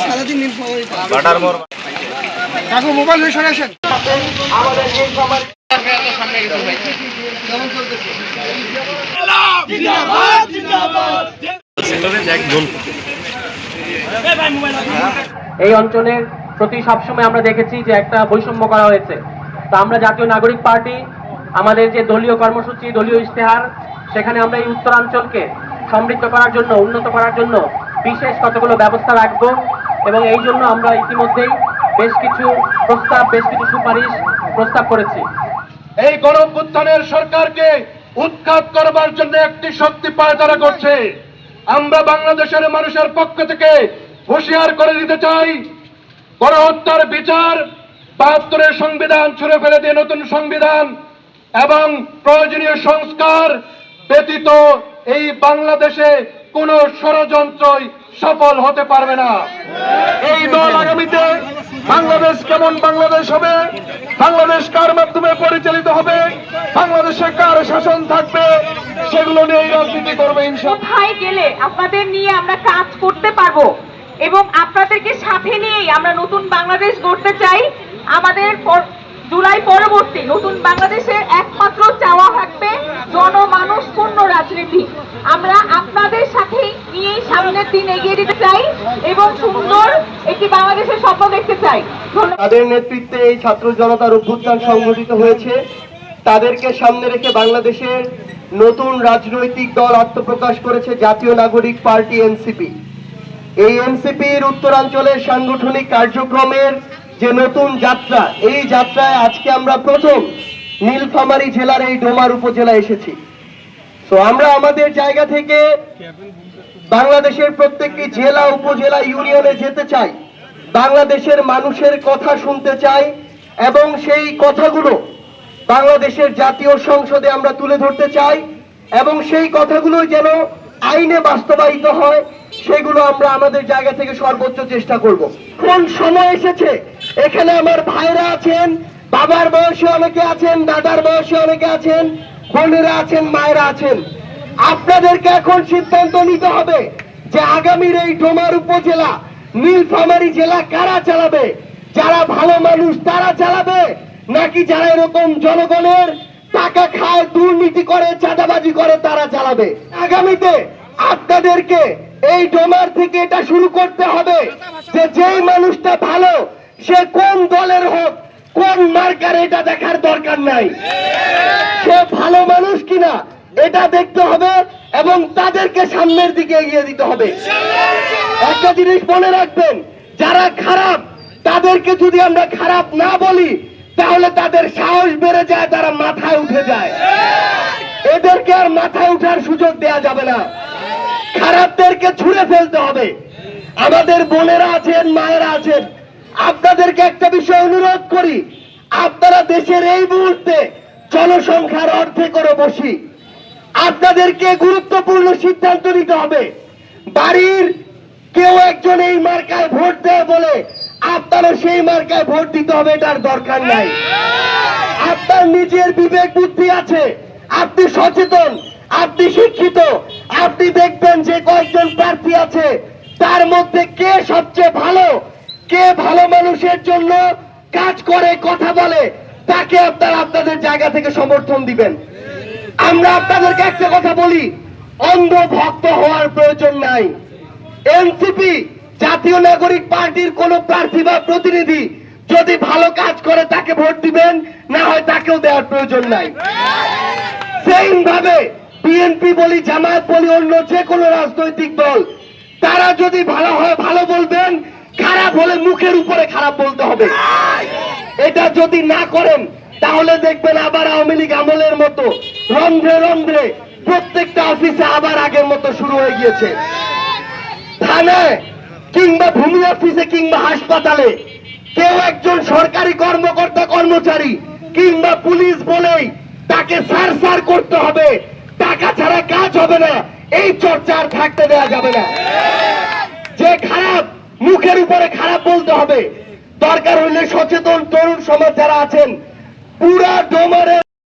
সারাদিন নীল খাওয়াই বাটার কাকু মোবাইল হয়ে সরে আসেন। এই অঞ্চলের প্রতি সবসময় আমরা দেখেছি যে একটা বৈষম্য করা হয়েছে। তো আমরা জাতীয় নাগরিক পার্টি, আমাদের যে দলীয় কর্মসূচি, দলীয় ইশতেহার, সেখানে আমরা এই উত্তরাঞ্চলকে সমৃদ্ধ করার জন্য, উন্নত করার জন্য বিশেষ কতগুলো ব্যবস্থা রাখব এবং এই জন্য আমরা ইতিমধ্যেই বেশ কিছু প্রস্তাব, বেশ কিছু সুপারিশ প্রস্তাব করেছি। এই গণঅভ্যুত্থানের সরকারকে উৎখাত করবার জন্য একটি শক্তি পায়তারা করছে। আমরা বাংলাদেশের মানুষের পক্ষ থেকে হুঁশিয়ার করে দিতে চাই গণহত্যার বিচার বাহাত্তরের সংবিধান ছুড়ে ফেলে দিয়ে নতুন সংবিধান এবং প্রয়োজনীয় সংস্কার ব্যতীত এই বাংলাদেশে কোন ষড়যন্ত্রই সফল হতে পারবে না। এই দল আগামীতে বাংলাদেশ কেমন বাংলাদেশ হবে, বাংলাদেশ কার মাধ্যমে পরিচালিত হবে, বাংলাদেশে কার শাসন থাকবে, সেগুলো নিয়ে রাজনীতি করবে কোথায় গেলে আপনাদের নিয়ে আমরা কাজ করতে পারব? এবং আপনাদেরকে সাথে নিয়েই আমরা নতুন বাংলাদেশ গড়তে চাই। আমাদের জুলাই পরবর্তী নতুন বাংলাদেশের একমাত্র চাওয়া থাকবে জনমানুষ পূর্ণ রাজনীতি। আমরা আপনাদের সাথে নিয়েই সামনের দিন এগিয়ে দিতে চাই এবং সুন্দর একটি বাংলাদেশের স্বপ্ন দেখতে চাই। তাদের নেতৃত্বে এই ছাত্র জনতার অভ্যুত্থান সংগঠিত হয়েছে। তাদেরকে সামনে রেখে বাংলাদেশের নতুন রাজনৈতিক দল আত্মপ্রকাশ করেছে জাতীয় নাগরিক পার্টি এনসিপি। এই এনসিপির উত্তরাঞ্চলের সাংগঠনিক কার্যক্রমের যে নতুন যাত্রা, এই যাত্রায় আজকে আমরা প্রথম নীলফামারী জেলার এই ডোমার উপজেলা এসেছি। তো আমরা আমাদের জায়গা থেকে বাংলাদেশের প্রত্যেকটি জেলা, উপজেলা, ইউনিয়নে যেতে চাই, বাংলাদেশের মানুষের কথা শুনতে চাই এবং সেই কথাগুলো বাংলাদেশের জাতীয় সংসদে আমরা তুলে ধরতে চাই এবং সেই কথাগুলো যেন আইনে বাস্তবায়িত হয়, সেগুলো আমরা আমাদের জায়গা থেকে সর্বোচ্চ চেষ্টা করব। কোন সময় এসেছে। এখানে আমার ভাইরা আছেন, বাবার বয়সে অনেকে আছেন, দাদার বয়সে অনেকে আছেন, বোনেরা আছেন, মায়েরা আছেন। আপনাদেরকে এখন সিদ্ধান্ত নিতে হবে যে আগামীর এই ডোমার উপজেলা, নীলফামারী জেলা কারা চালাবে? যারা ভালো মানুষ তারা চালাবে, নাকি যারা এরকম জনগণের টাকা খায়, দুর্নীতি করে, চাঁদাবাজি করে, তারা চালাবে। আগামীতে আপনাদেরকে এই ডোমার থেকে এটা শুরু করতে হবে যে যেই মানুষটা ভালো, সে কোন দলের হোক, কোন মার্কার এটা দেখার দরকার নাই। সে ভালো মানুষ কিনা, এটা দেখতে হবে এবং তাদেরকে সামনের দিকে এগিয়ে দিতে হবে। একটা জিনিস মনে রাখবেন, যারা খারাপ, তাদেরকে যদি আমরা খারাপ না বলি তাহলে তাদের সাহস বেড়ে যায়, তারা মাথায় উঠে যায়। এদেরকে আর মাথায় উঠার সুযোগ দেয়া যাবে না। খারাপদেরকে ছুঁড়ে ফেলতে হবে। আমাদের বোনেরা আছেন, মায়েরা আছেন। আপনাদেরকে একটা বিষয় অনুরোধ করি, আপনারা দেশের এই মুহূর্তে জনসংখ্যার অর্ধেক করে বসি। আপনাদেরকে গুরুত্বপূর্ণ সিদ্ধান্ত নিতে হবে। বাড়ির কেউ একজন এই মার্কায় ভোট দেয় বলে আপনারও সেই মার্কায় ভোট দিতে হবে, এটার দরকার নাই। আপনার নিজের বিবেক বুদ্ধি আছে। আপনি সচেতন, আপনি শিক্ষিত, আপনি দেখবেন যে কয়েকজন প্রার্থী আছে, তার মধ্যে কে সবচেয়ে ভালো, কে ভালো মানুষের জন্য কাজ করে, কথা বলে, তাকে আপনারা আপনাদের জায়গা থেকে সমর্থন দিবেন। আমরা আপনাদেরকে একটা কথা বলি অন্ধ ভক্ত হওয়ার প্রয়োজন নাই। এনসিপি জাতীয় নাগরিক পার্টির কোন প্রার্থী বা প্রতিনিধি যদি ভালো কাজ করে, তাকে ভোট দিবেন, না হয় তাকেও দেওয়ার প্রয়োজন নাই। সেম ভাবে বিএনপি বলি, জামায়াত বলি, অন্য যে কোনো রাজনৈতিক দল, তারা যদি ভালো হয়, ভালো বলবেন, খারাপ হলে মুখের উপরে খারাপ বলতে হবে। এটা যদি না করেন, তাহলে দেখবেন আবার আওয়ামী লীগ আমলের মতো রন্ধ্রে রন্ধ্রে প্রত্যেকটা অফিসে আবার আগের মতো শুরু হয়ে গিয়েছে। থানায় কিংবা ভূমি অফিসে কিংবা হাসপাতালে। কেউ একজন সরকারি কর্মকর্তা, কর্মচারী কিংবা পুলিশ বলেই তাকে সার সার করতে হবে। টাকা ছাড়া কাজ হবে না। এই চর্চা আর থাকতে দেওয়া যাবে না। যে খারাপ, মুখের উপরে খারাপ বলতে হবে। দরকার হলে সচেতন তরুণ সমাজ যারা আছেন, পুরা ডোমারের